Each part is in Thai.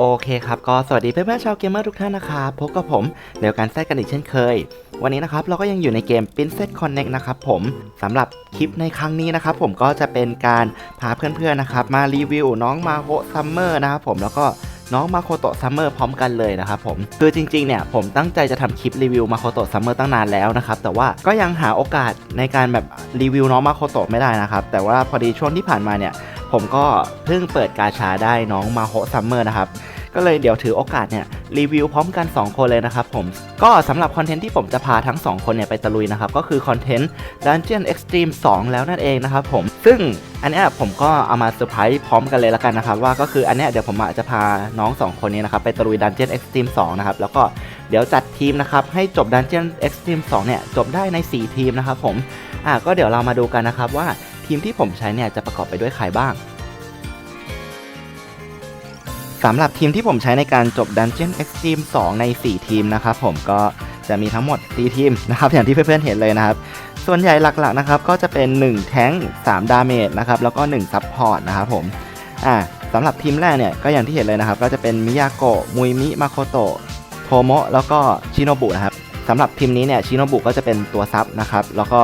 โอเคครับก็สวัสดีเพื่อนๆชาวเกมเมอร์ทุกท่านนะครับพบกับผมเดี๋ยวการแซดกันอีกเช่นเคย วันนี้นะครับเราก็ยังอยู่ในเกม Princess Connect นะครับผมสำหรับคลิปในครั้งนี้นะครับผมก็จะเป็นการพาเพื่อนๆนะครับมารีวิวน้องมาโฮซัมเมอร์นะครับผมแล้วก็น้องมาโคโตะซัมเมอร์พร้อมกันเลยนะครับผมคือจริงๆเนี่ยผมตั้งใจจะทำคลิปรีวิวมาโคโตะซัมเมอร์ตั้งนานแล้วนะครับแต่ว่าก็ยังหาโอกาสในการแบบรีวิวน้องมาโคโตะไม่ได้นะครับแต่ว่าพอดีช่วงที่ผ่านมาเนี่ย ผมก็เพิ่งเปิดกาชาได้น้องมาโฮซัมเมอร์นะครับก็เลยเดี๋ยวถือโอกาสเนี่ยรีวิวพร้อมกัน 2 คนเลยนะครับผมก็สำหรับคอนเทนต์ที่ผมจะพาทั้ง 2 คนเนี่ยไปตะลุยนะครับ ก็คือคอนเทนต์ Dungeon Extreme 2 แล้วนั่นเองนะครับผมซึ่งอันนี้ผมก็เอามาเซอร์ไพรส์พร้อมกันเลยละกันนะครับ ว่าก็คืออันนี้เดี๋ยวผมอาจจะพาน้อง 2 คนนี้นะครับ ไปตะลุย Dungeon Extreme 2 นะครับ แล้วก็เดี๋ยวจัดทีมนะครับ ให้จบ Dungeon Extreme 2 เนี่ย จบได้ใน 4 ทีมนะครับผมอะก็เดี๋ยวเรามาดูกันนะครับว่าทีมที่ผมใช้เนี่ยจะประกอบไปด้วยใครบ้าง สำหรับทีมที่ผมใช้ในการจบ Dungeon Extreme 2 ใน 4 ทีมนะครับผมก็จะมีทั้งหมด 4 ทีมนะครับอย่างที่เพื่อนๆเห็นเลยนะครับ ส่วนใหญ่หลักๆนะครับก็จะเป็น 1 แท้ง3ดาเมจนะครับแล้วก็1ซับพอร์ตนะครับผมอ่าสำหรับทีมแรกเนี่ยก็อย่างที่เห็นเลยนะครับ ก็จะเป็นมิยาโกะมุยมิมาโคโตะโทโมะแล้วก็ชิโนบุนะครับสำหรับทีมนี้เนี่ยชิโนบุก็จะเป็นตัวซับนะครับแล้วก็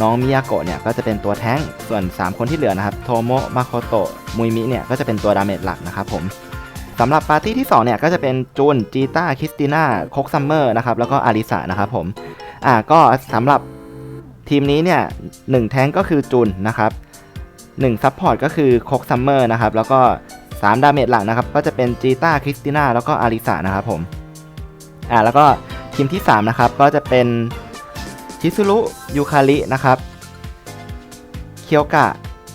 น้องมิยาโกะเนี่ยก็จะเป็นตัวแท้งส่วน 3 คนที่เหลือนะครับโทโมะมาโคโตะมุยมิเนี่ยก็จะเป็นตัวดาเมจหลักนะครับผม สำหรับปาร์ตี้ที่ 2 เนี่ย ก็จะเป็นจูนจีต้าคริสติน่าโคกซัมเมอร์นะครับ แล้วก็อาริสานะครับผม อ่าก็สำหรับทีมนี้เนี่ยหนึ่งแท้งก็คือจูนนะครับ1ซับพอร์ตก็คือโคกซัมเมอร์นะครับ แล้วก็ 3 ดาเมจหลักนะครับ ก็จะเป็นจีต้าคริสติน่าแล้วก็อาริสานะครับผมอ่าแล้วก็ทีมที่ 3 นะครับ ก็จะเป็นชิซุรุยูคารินะครับเคียวกะ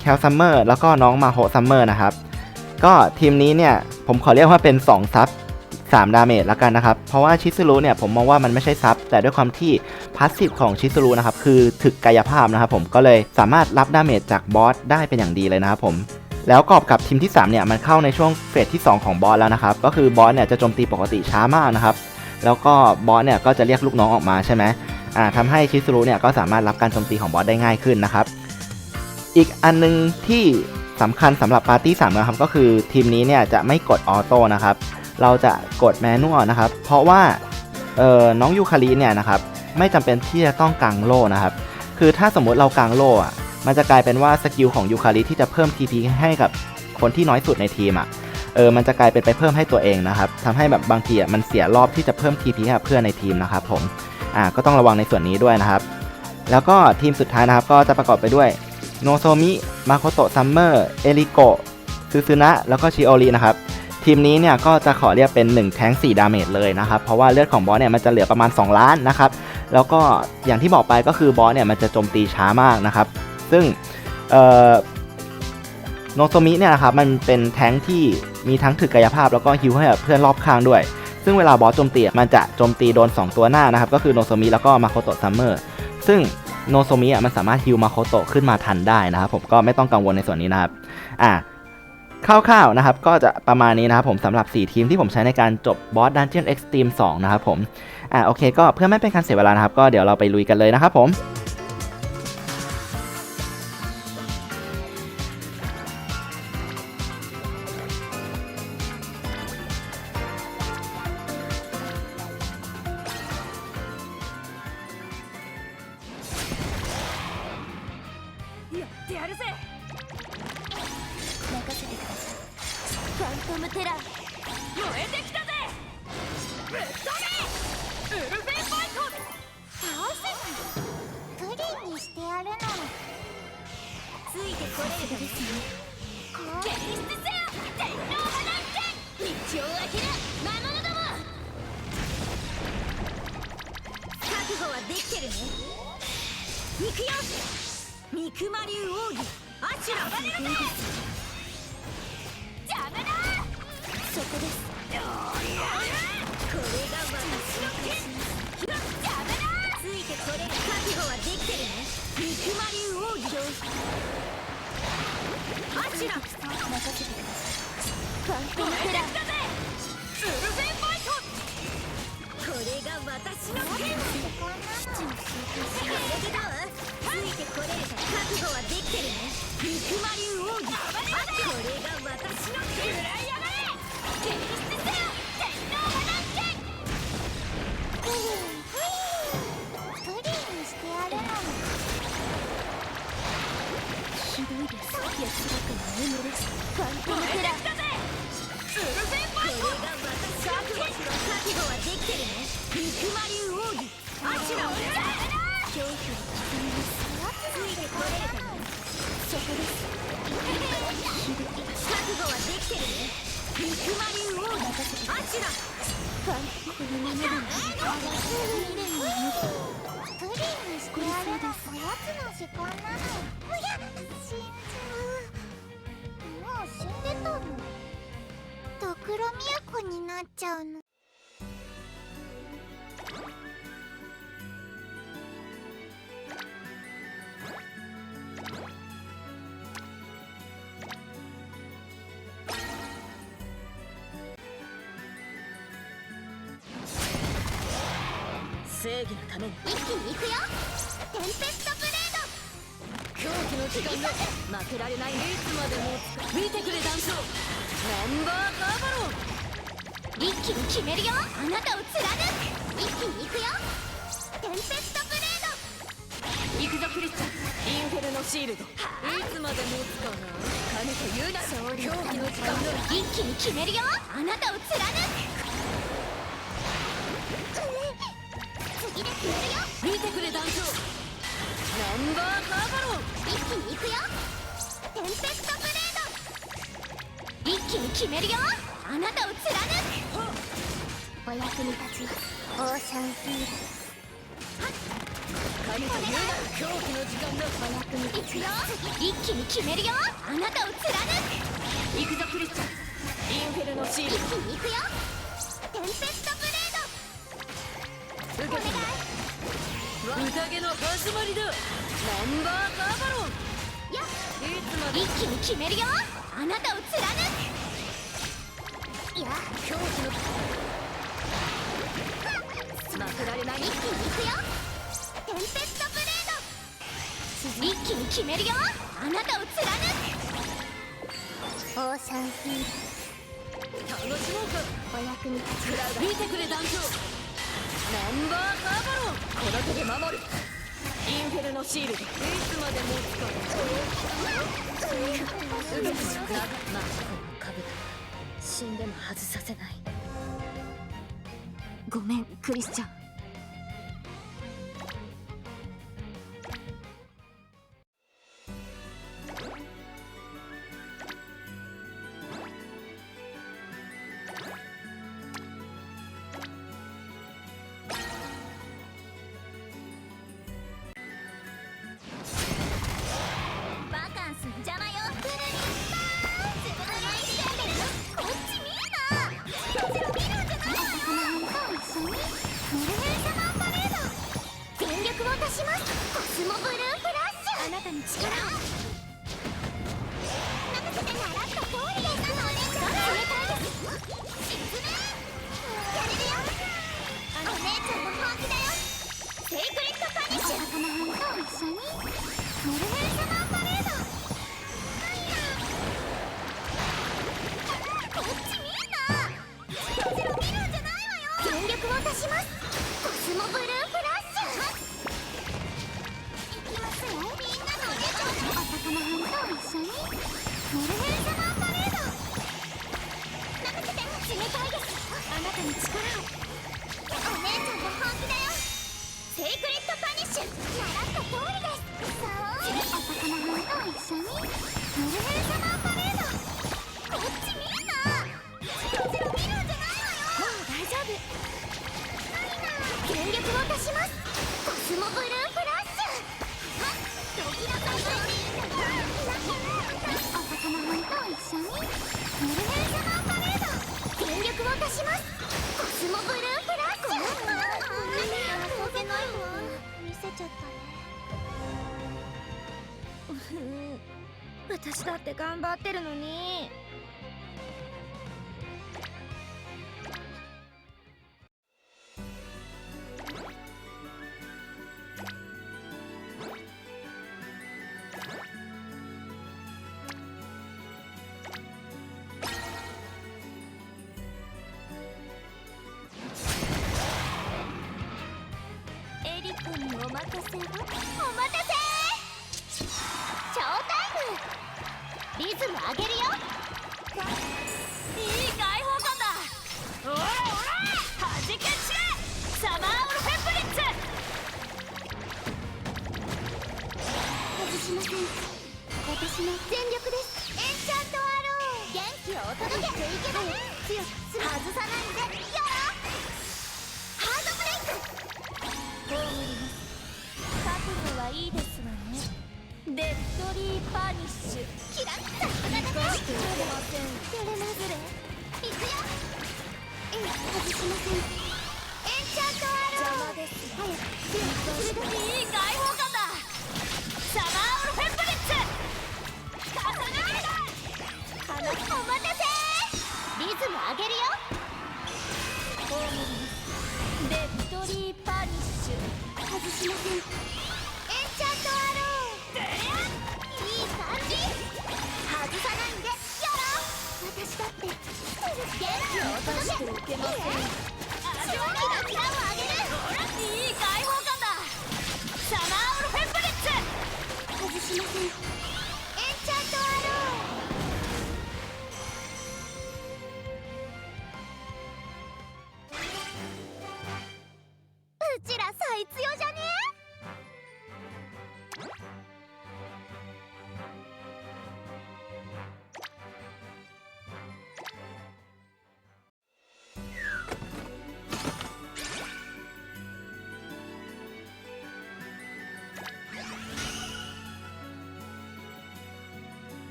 แคลซัมเมอร์แล้วก็น้องมาโฮซัมเมอร์นะครับ ก็ทีมนี้เนี่ยผมขอเรียกว่าเป็น 2 ซับ3ดาเมจแล้วกันนะครับ เพราะว่าชิซุรุเนี่ยผมมองว่ามันไม่ใช่ซับแต่ด้วยความที่พาสซีฟของชิซุรุนะครับ คือถึกกายภาพนะครับผมก็เลยสามารถรับดาเมจจากบอสได้เป็นอย่างดีเลยนะครับผมแล้วกอบกับทีมที่ 3 เนี่ยมันเข้าในช่วงเฟสที่ 2 ของบอสแล้วนะครับ ก็คือบอสเนี่ยจะโจมตีปกติช้ามากนะครับ แล้วก็บอสเนี่ยก็จะเรียกลูกน้องออกมาใช่ไหมอ่าทำให้ชิซุรุเนี่ยก็สามารถรับการโจมตีของบอสได้ง่ายขึ้นนะครับ อีกอันนึงที่ สำคัญสำหรับปาร์ตี้สามนะครับก็คือทีมนี้เนี่ยจะไม่กดออโต้นะครับ เราจะกดแมนนวลนะครับ เพราะว่าน้องยูคาริเนี่ยนะครับไม่จำเป็นที่จะต้องกางโล่นะครับ คือถ้าสมมุติเรากางโล่อะมันจะกลายเป็นว่าสกิลของยูคาริที่จะเพิ่ม TP ให้กับคนที่น้อยสุดในทีมอะเออมันจะกลายเป็นไปเพิ่มให้ตัวเองนะครับทำให้แบบบางทีอะมันเสียรอบที่จะเพิ่ม TP ให้เพื่อนในทีมนะครับผมอ่าก็ต้องระวังในส่วนนี้ด้วยนะครับ แล้วก็ทีมสุดท้ายนะครับก็จะประกอบไปด้วย โนโซมิ มาโคโตะซัมเมอร์ เอริโกะซูซึนะ แล้วก็ชิโอรินะครับ ทีมนี้เนี่ยก็จะขอเรียกเป็น 1 แท้ง4 ดาเมจเลยนะครับ เพราะว่าเลือดของบอสเนี่ยมันจะเหลือประมาณ 2 ล้านนะครับ แล้วก็อย่างที่บอกไปก็คือบอสเนี่ยมันจะโจมตีช้ามากนะครับ ซึ่งโนโซมิเนี่ยนะครับมันเป็นแท้งที่มีทั้งถึกกายภาพแล้วก็ฮิวให้กับเพื่อนรอบข้างด้วย ซึ่งเวลาบอสโจมตีมันจะโจมตีโดน 2 ตัวหน้านะครับ ก็คือโนโซมิแล้วก็มาโคโตะซัมเมอร์ซึ่ง โนโซมิอะมันสามารถฮิวมาโคโตะขึ้นมาทันได้นะครับผมก็ไม่ต้องกังวลในส่วนนี้นะครับอ่าคร่าวๆนะครับก็จะประมาณนี้นะครับผมสำหรับ 4 ทีมที่ผมใช้ในการจบบอส Dungeon Extreme 2 นะครับผมอ่าโอเคก็เพื่อไม่เป็นการเสียเวลานะครับ ก็เดี๋ยวเราไปลุยกันเลยนะครับผม ト。ムテラー燃えてきたぜぶっ飛べウルフェンファイト。倒せプリンにしてやるのつ。いてこれるですね現実せよ天皇派なんて道を開ける魔物ども覚悟はできてるね行くよ三熊流奥義アシュラ邪魔だそこです。肉マリン王アチラこのままではプリンにしてやればおやつの時間なのおや死んじゃうもう死んでたのドクロミヤコになっちゃうの正義のために。一気に行くよ。テンペストブレード。狂気の時間で負けられないいつまでも見てくれ団長。ナンバーカーバロン。一気に決めるよ。あなたを貫く。一気に行くよ。テンペストブレード。行くぞクリスチャン。インフェルノシールド。いつまで持つかな。金と言うな狂気の時間の一気に決めるよ。あなたを貫くよ見てくれ団長ナンバーカーバロン一気に行くよテンペストブレード一気に決めるよあなたを貫くお役に立ちオーシャンフィール金と言うな狂気の時間だお役に立つよ一気に決めるよあなたを貫く行くぞクリスチャン。インフェルノシー一ル気に行くよ。テンペスト宴の始まりだ。ナンバーカーバロン。よいつまで。一気に決めるよ。あなたを貫く。いや狂気の。負けられない一気に行くよ。テンペストブレード。一気に決めるよ。あなたを貫く。オーシャンフィー楽しもうか。ルお役に立クラウド見てくれ団長。ナンバーカーバロン。この手で守る。インフェルノシールドいつまで持つかな動くしなマスコの兜死んでも外させないごめんクリスチャンヘンサマーパレード全力を足しますコスモブルーフラッシュあなたに力を任せて習った通りですなのね冷たいです沈めやれるよお姉ちゃんの本気だよ。セイクレットパニッシュ仲間ハンと一緒にメルヘン一緒にメルヘンサ私だって頑張ってるのに。エリコにお任せをリズム上げるよ。いい解放感だ。おらおらはじけ散れ。サマーオルセプリッツ。外しません私の全力です。エンチャントアロー元気をお届け。てい。けばね強く外さないで。よッドリーパニッシュキラッずトリッームッーニッシュしません気をおけません正気のキラを上げるいい解放感だサマーオルフェンブリッツ外しません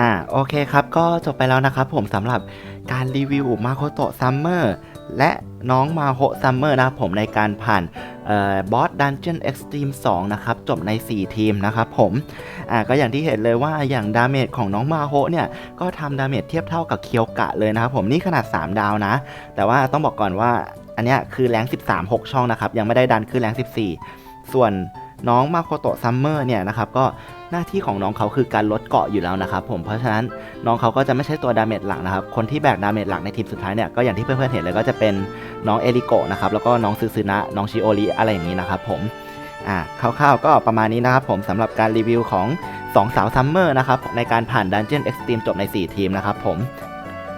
อ่าโอเคครับ ก็จบไปแล้วนะครับผมสำหรับการรีวิวมาโคโตะซัมเมอร์และน้องมาโฮซัมเมอร์นะครับผมในการผ่านบอสดันเจียนเอ็กซ์ตรีม2นะครับ จบใน 4 ทีมนะครับผมอ่าก็อย่างที่เห็นเลยว่าอย่างดาเมจของน้องมาโฮเนี่ย ก็ทำดาเมจเทียบเท่ากับเคียวกะเลยนะครับผมนี่ขนาด 3 ดาวนะ แต่ว่าต้องบอกก่อนว่าอันเนี้ยคือแรง 13 6 ช่องนะครับ ยังไม่ได้ดันขึ้นแรง 14 ส่วน น้องมาโคโตะซัมเมอร์เนี่ยนะครับก็หน้าที่ของน้องเขาคือการลดเกาะอยู่แล้วนะครับผมเพราะฉะนั้นน้องเขาก็จะไม่ใช่ตัวดาเมจหลักนะครับคนที่แบกดาเมจหลักในทีมสุดท้ายเนี่ยก็อย่างที่เพื่อนๆเห็นเลยก็จะเป็นน้องเอริโกะนะครับแล้วก็น้องซูซึนะน้องชิโอริอะไรอย่างนี้นะครับผมอ่าคร่าวๆก็ประมาณนี้นะครับผมสำหรับการรีวิวของ2สาวซัมเมอร์นะครับในการผ่าน Dungeon Extreme จบใน 4 ทีมนะครับผม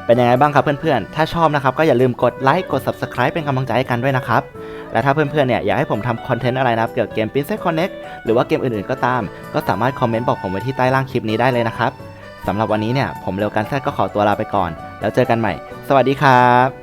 เป็นยังไงบ้างครับเพื่อนๆ ถ้าชอบนะครับก็อย่าลืมกดไลค์กด Subscribe เป็นกำลังใจให้กันด้วยนะครับ และถ้าเพื่อนๆเนี่ยอยากให้ผมทำคอนเทนต์อะไรนะครับเกี่ยวกับเกม Princess Connect หรือว่าเกมอื่นๆก็ตาม ก็สามารถคอมเมนต์บอกผมไว้ที่ใต้ล่างคลิปนี้ได้เลยนะครับสำหรับวันนี้เนี่ยผมเร็วกันแซดก็ขอตัวลาไปก่อน แล้วเจอกันใหม่ สวัสดีครับ